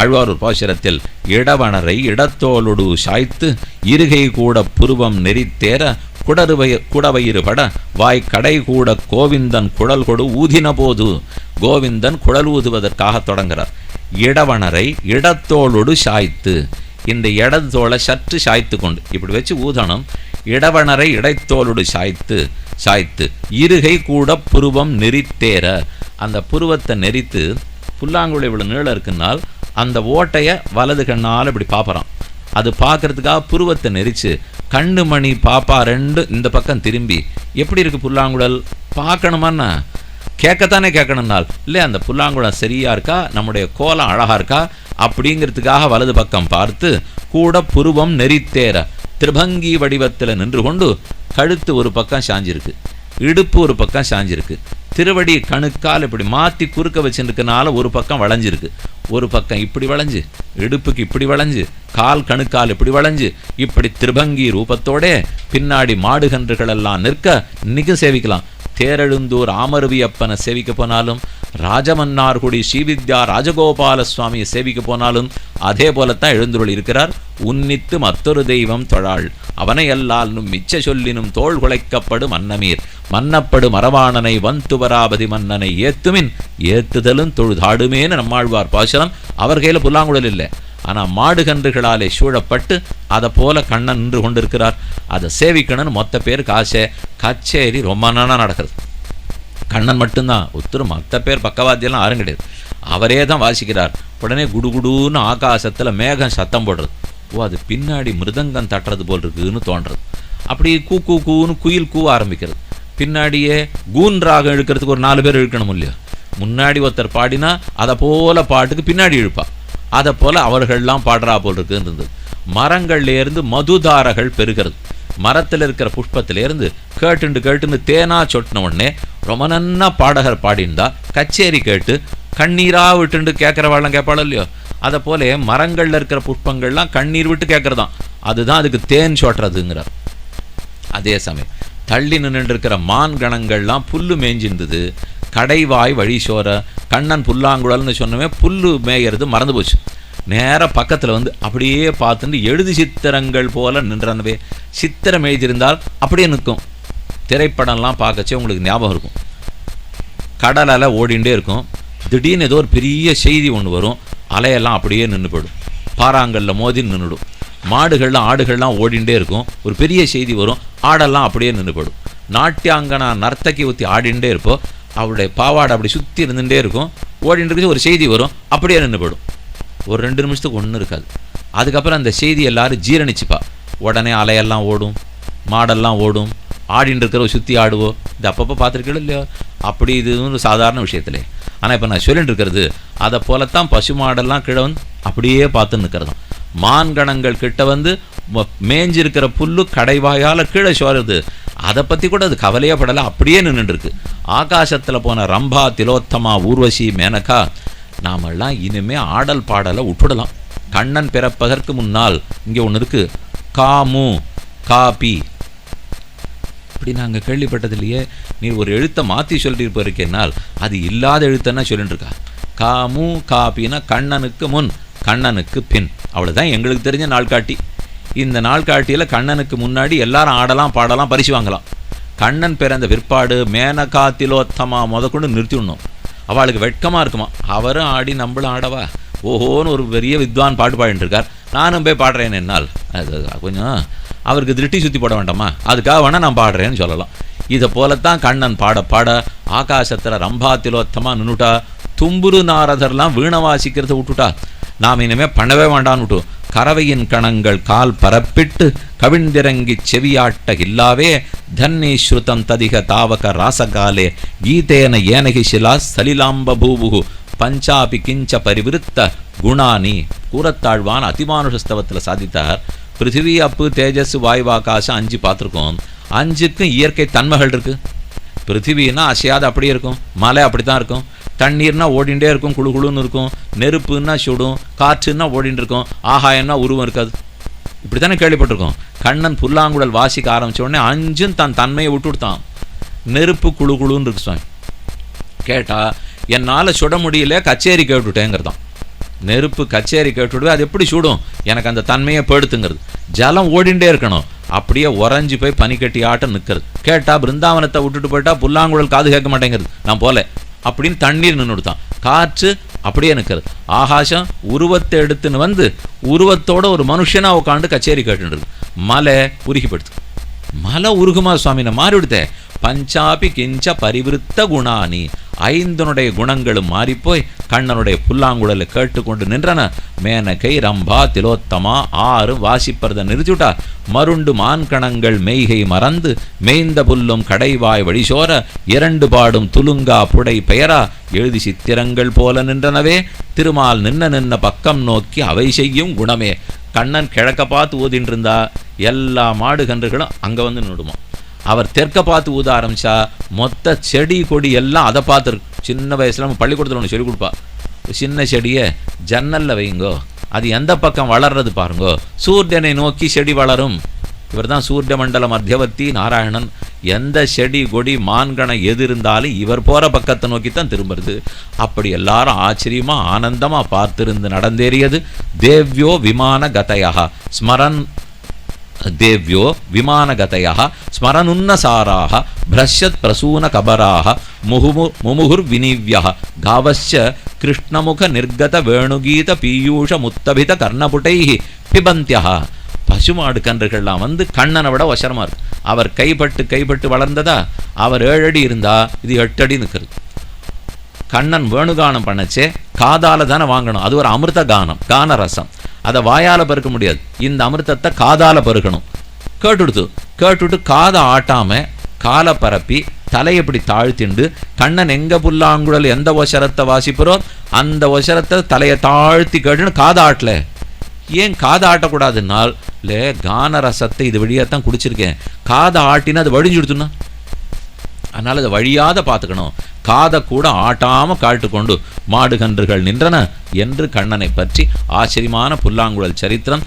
ஆழ்வாரூர் பாசுரத்தில் இடவணரை இடத்தோளுடு சாய்த்து இருகை கூட புருவம் நெறித்தேர குடருவய குடவயிறுபட வாய் கடை கூட கோவிந்தன் குழல் கொடு ஊதின போது கோவிந்தன் குழல் ஊதுவதற்காக தொடங்குகிறார். இடவணரை இடத்தோளொடு சாய்த்து இந்த இடத்தோளை சற்று சாய்த்து கொண்டு இப்படி வச்சு ஊதணும். இடவணரை இடைத்தோளோடு சாய்த்து சாய்த்து இருகை கூட புருவம் நெறித்தேர அந்த புருவத்தை நெறித்து புல்லாங்குழி இவ்வளோ நீளம் இருக்குன்னால் அந்த ஓட்டையை வலது கண்ணால் இப்படி பார்ப்பறான் அது பார்க்கறதுக்காக புருவத்தை நெரிச்சு கண்ணு மணி பாப்பா ரெண்டு இந்த பக்கம் திரும்பி எப்படி இருக்குது புல்லாங்குழல்? பார்க்கணுமான்னா கேட்கத்தானே கேட்கணும்னால் இல்லை அந்த புல்லாங்குழல் சரியாக இருக்கா? நம்முடைய கோலம் அழகாக இருக்கா? அப்படிங்கிறதுக்காக வலது பக்கம் பார்த்து கூட புருவம் நெறித்தேர திருபங்கி வடிவத்தில் நின்று கொண்டு கழுத்து ஒரு பக்கம் சாஞ்சிருக்கு. இடுப்பு ஒரு பக்கம் சாஞ்சிருக்கு. திருவடி கணுக்கால் இப்படி மாற்றி குறுக்க வச்சுருக்கனால ஒரு பக்கம் வளைஞ்சிருக்கு. ஒரு பக்கம் இப்படி வளைஞ்சு இடுப்புக்கு இப்படி வளைஞ்சு கால் கணுக்கால் இப்படி வளைஞ்சு இப்படி திருபங்கி ரூபத்தோட பின்னாடி மாடுகன்றுகளெல்லாம் நிற்க இன்னைக்கும் சேவிக்கலாம். தேரெழுந்தூர் ஆமருவி அப்பனை சேவிக்க போனாலும் ராஜமன்னார்குடி ஸ்ரீவித்யா ராஜகோபால சுவாமியை சேவிக்க போனாலும் அதே போலத்தான் எழுந்துருள் இருக்கிறார். உன்னித்து மற்றொரு தெய்வம் தொழாள். அவனை எல்லாலும் மிச்ச சொல்லினும் தோள் குலைக்கப்படும் அன்னமீர். மன்னப்படு மரவாணனை வந்துவராபதி மன்னனை ஏத்துமின் ஏத்துதலும் தொழுதாடுமேன்னு நம்மாழ்வார் பாசுரம். அவர் கையில் புல்லாங்குழல் இல்லை. ஆனால் மாடுகன்றுகளாலே சூழப்பட்டு அதை போல கண்ணன் நின்று கொண்டிருக்கிறார். அதை சேவிக்கணும்னு மொத்த பேருக்கு ஆசை. கச்சேரி ரொம்ப நாளாக நடக்கிறது. கண்ணன் மட்டும்தான். ஒத்துரு மற்ற பேர் பக்கவாத்தியெல்லாம் யாரும் கிடையாது அவரே தான் வாசிக்கிறார். உடனே குடுகுடுன்னு ஆகாசத்தில் மேகம் சத்தம் போடுறது. ஓ அது பின்னாடி மிருதங்கம் தட்டுறது போல் இருக்குன்னு தோன்றது. அப்படி கூ கூ கூன்னு குயில் கூவ ஆரம்பிக்கிறது. பின்னாடியே கூன் ராகம் இழுக்கிறதுக்கு ஒரு நாலு பேர் இழுக்கணும் இல்லையா? முன்னாடி ஒருத்தர் பாடினா அதை போல பாட்டுக்கு பின்னாடி இழுப்பா. அதை போல அவர்கள்லாம் பாடுறா போல் இருக்குன்னு இருந்தது மரங்கள்லேருந்து மதுதாரகள் பெருகிறது மரத்தில் இருக்கிற புஷ்பத்திலேருந்து கேட்டுண்டு கேட்டுன்னு தேனா சொட்டின உடனே ரொம்ப நன்னா பாடகர் பாடிண்டா கச்சேரி கேட்டு கண்ணீரா விட்டுண்டு கேட்குறவாழ்லாம் கேட்பாளோ இல்லையோ? அதை போல மரங்கள்ல இருக்கிற புஷ்பங்கள்லாம் கண்ணீர் விட்டு கேட்கறதாம் அதுதான் அதுக்கு தேன் சொட்டுறதுங்கிறார். அதே சமயம் தள்ளி நின்றுருக்கிற மான் கணங்கள்லாம் புல்லு மேய்ஞ்சிருந்தது. கடைவாய் வழி சோர கண்ணன் புல்லாங்குழல்னு சொன்னவே புல்லு மேயறது மறந்து போச்சு. நேராக பக்கத்தில் வந்து அப்படியே பார்த்துட்டு எழுது சித்திரங்கள் போல நின்றனவே சித்திரம் எழுதியிருந்தால் அப்படியே நிற்கும். திரைப்படம்லாம் பார்க்கச்சே உங்களுக்கு ஞாபகம் இருக்கும். கடல் அலை ஓடிண்டே இருக்கும். திடீர்னு ஏதோ ஒரு பெரிய செய்தி ஒன்று வரும். அலையெல்லாம் அப்படியே நின்று போயிடும். பாறாங்கல்ல மோதி நின்றுடும் மாடுகள்லாம் ஆடுகள்லாம் ஓடிண்டே இருக்கும். ஒரு பெரிய செய்தி வரும். ஆடெல்லாம் அப்படியே நின்று போயிடும். நாட்டியாங்கனா நர்த்தகி ஊற்றி ஆடிண்டே இருப்போம். அவருடைய பாவாடை அப்படி சுற்றி இருந்துகிட்டே இருக்கும். ஓடிட்டு இருக்கு ஒரு செய்தி வரும். அப்படியே நின்று போயிடும். ஒரு ரெண்டு நிமிஷத்துக்கு ஒன்றும் இருக்காது. அதுக்கப்புறம் அந்த செய்தி எல்லாரும் ஜீரணிச்சுப்பா. உடனே அலையெல்லாம் ஓடும். மாடெல்லாம் ஓடும். ஆடின்னுருக்குறவை சுற்றி ஆடுவோம் இது அப்பப்போ பார்த்துருக்கீங்களோ இல்லையோ? அப்படி இது ஒரு சாதாரண விஷயத்துல. ஆனால் இப்போ நான் சொல்லிட்டு இருக்கிறது அதை போலத்தான் பசு மாடெல்லாம் கீழே வந்து அப்படியே பார்த்து நிற்கிறதாம் மான்கணங்கள் கிட்ட வந்து ம- புல்லு கடைவாயால் கீழே சோறுது அதை பற்றி கூட அது கவலையே படலை. அப்படியே நின்றுருக்கு ஆகாசத்தில் போன ரம்பா திலோத்தமா ஊர்வசி மேனகா நாமெல்லாம் இனிமே ஆடல் பாடலை விட்டுடலாம் கண்ணன் பிறப்பதற்கு முன்னால் இங்கே ஒன்று இருக்கு. காமு காபி அப்படி நாங்கள் கேள்விப்பட்டது இல்லையே. நீ ஒரு எழுத்தை மாற்றி சொல்லிட்டு போயிருக்கேனால் அது இல்லாத எழுத்தன்னா சொல்லிட்டு இருக்கா காமு காப்பின்னா கண்ணனுக்கு முன் கண்ணனுக்கு பின். அவ்வளோதான் எங்களுக்கு தெரிஞ்ச நாள்காட்டி. இந்த நாள்காட்டியில் கண்ணனுக்கு முன்னாடி எல்லாரும் ஆடலாம் பாடலாம் பரிசு வாங்கலாம் கண்ணன் பிறந்த பிற்பாடு மேனகா திலோத்தமா முதற்கொண்டு நிறுத்திடணும் அவளுக்கு வெட்கமாக இருக்குமா? அவரும் ஆடி நம்மளும் ஆடவா? ஓஹோன்னு ஒரு பெரிய வித்வான் பாட்டு பாடிட்டு இருக்கார். நானும் போய் பாடுறேன் என்னால். அது கொஞ்சம் அவருக்கு திருட்டி சுற்றி போட வேண்டாமா? அதுக்காக வேணால் நான் பாடுறேன்னு சொல்லலாம். இதை போலத்தான் கண்ணன் பாட பாட ஆகாசத்தில் ரம்பா திலோத்தமாக நின்னுட்டா. தும்புரு நாரதர்லாம் வீணை வாசிக்கிறத விட்டுட்டா. நாம் இனிமே பண்ணவே வேண்டான்னு கறவையின் கணங்கள் கால் பரப்பிட்டு கவிழ்ந்திறங்கி செவியாட்ட இல்லாவே தன்னி ஸ்ருதம் ததிக தாவக ராசகாலே கீதேன ஏனகி சிலா சலிலாம்ப பூபுகு பஞ்சாபி கிஞ்ச பரிவிருத்த குணானி. கூறத்தாழ்வான் அதிமானுஷஸ்தவத்தில் சாதித்தார். பிருத்திவி அப்பு தேஜஸ் வாயுவாகாசம் அஞ்சு பார்த்துருக்கோம். அஞ்சுக்கும் இயற்கை தன்மைகள் இருக்குது பிருத்திவின்னா அசையாது அப்படியே இருக்கும். மலை அப்படி தான் இருக்கும். தண்ணீர்னா ஓடிண்டே இருக்கும் குளு குழுன்னு இருக்கும். நெருப்புன்னா சுடும் காற்றுன்னா ஓடிட்டு இருக்கும். ஆகாயம்னா உருவம் இருக்காது. இப்படி தானே கேள்விப்பட்டிருக்கோம். கண்ணன் புல்லாங்குழல் வாசிக்க ஆரம்பிச்ச உடனே அஞ்சும் தன் தன்மையை விட்டு கொடுத்தான். நெருப்பு குழு குழுன்னு இருக்கு சுவாமி. கேட்டால் என்னால் சுட முடியல கச்சேரி கேட்டுவிட்டேங்கிறதான் நெருப்பு கச்சேரி கேட்டுவிடுவே அது எப்படி சுடும்? எனக்கு அந்த தன்மையை படுத்துங்கிறது. ஜலம் ஓடிண்டே இருக்கணும். அப்படியே உறைஞ்சி போய் பனிக்கட்டி ஆட்டம் நிற்கிறது கேட்டால் பிருந்தாவனத்தை விட்டுட்டு போயிட்டா புல்லாங்குழல் காது கேட்க மாட்டேங்கிறது நான் போல. அப்படின்னு தண்ணீர் நின்றுடுத்தான் காற்று அப்படியே நிற்கிறது ஆகாசம் உருவத்தை எடுத்துன்னு வந்து உருவத்தோட ஒரு மனுஷனா உட்காந்து கச்சேரி கேட்டுன்றது மலை உருகிப்படுத்து மலை உருகுமா சுவாமி? நான் மாறிவிடுத்தே பஞ்சாபி கிஞ்ச பரிவிருத்த குணானி ஐந்தனுடைய குணங்களும் மாறிப்போய் கண்ணனுடைய புல்லாங்குழலை கேட்டுக்கொண்டு நின்றன. மேனகை ரம்பா திலோத்தமா ஆறு வாசிப்பறதை நிறுத்திவிட்டா. மருண்டு மான்கணங்கள் மெய்கை மறந்து மேய்ந்த புல்லும் கடைவாய் வழிசோர இரண்டு பாடும் துலுங்கா புடை பெயரா. எழுதி சித்திரங்கள் போல நின்றனவே. திருமால் நின்ன நின்ன பக்கம் நோக்கி அவை செய்யும் குணமே. கண்ணன் கிழக்க பார்த்து ஓதின்றிருந்தா. எல்லா மாடு கன்றுகளும் அங்கே வந்து நிடுமா அவர் தெற்க பார்த்து ஊத ஆரம்பிச்சா மொத்த செடி கொடி எல்லாம் அதை பார்த்துருக்கு சின்ன வயசில் நம்ம பள்ளிக்கூடத்தில் ஒன்று சொல்லி கொடுப்பா. சின்ன செடியை ஜன்னலில் வைங்கோ அது எந்த பக்கம் வளர்றது பாருங்கோ. சூரியனை நோக்கி செடி வளரும். இவர் தான் சூரிய மண்டல மத்தியவர்த்தி நாராயணன். எந்த செடி கொடி மான்கணம் எது இருந்தாலும் இவர் போகிற பக்கத்தை நோக்கி தான் திரும்புறது. அப்படி எல்லாரும் ஆச்சரியமாக ஆனந்தமாக பார்த்திருந்து நடந்தேறியது தேவ்யோ விமான கதையாக ஸ்மரன் தேவியோ விமானகதையா ஸ்மரனுன்னசாராக பிரஷத் பிரசூன கபராக முகுமு முமுகுர்வினிவிய காவச்ச கிருஷ்ணமுக நிர்கத வேணுகீத பீயூஷ முத்தபித கர்ணபுட்டை பிபந்தியா பசுமாடு கன்றுகள்லாம் வந்து கண்ணனை விட வசரமாக இருக்கு. அவர் கைப்பட்டு கைப்பட்டு வளர்ந்ததா? அவர் ஏழு அடி இருந்தா இது எட்டடி அடி நிற்கிறது கண்ணன் வேணுகானம் பண்ணச்சே காதால தானே வாங்கணும். அது ஒரு அமிர்த கானம் கானரசம். அதை வாயால் பருக்க முடியாது. இந்த அமிர்தத்தை காதால் பருக்கணும். கேட்டுடுத்து. கேட்டுட்டு காதை ஆட்டாமல் காலை பரப்பி தலையை இப்படி தாழ்த்திண்டு கண்ணன் எங்க புல்லாங்குழல் எந்த ஒசரத்தை வாசிப்புறோ அந்த ஒசரத்தை தலையை தாழ்த்தி கேட்டுன்னு காதை ஆட்டலை. ஏன் காதை ஆட்டக்கூடாதுன்னால் இல்லை கான ரசத்தை இது வழியாக தான் குடிச்சிருக்கேன். காதை ஆட்டினா அது வழிஞ்சுடுத்துன்னா? அதனால் அதை வழியாத பார்த்துக்கணும். காதை கூட ஆட்டாமல் காட்டுக்கொண்டு மாடுகன்றுகள் மாடு கன்றுகள் நின்றன என்று கண்ணனை பற்றி ஆச்சரியமான புல்லாங்குழல் சரித்திரம்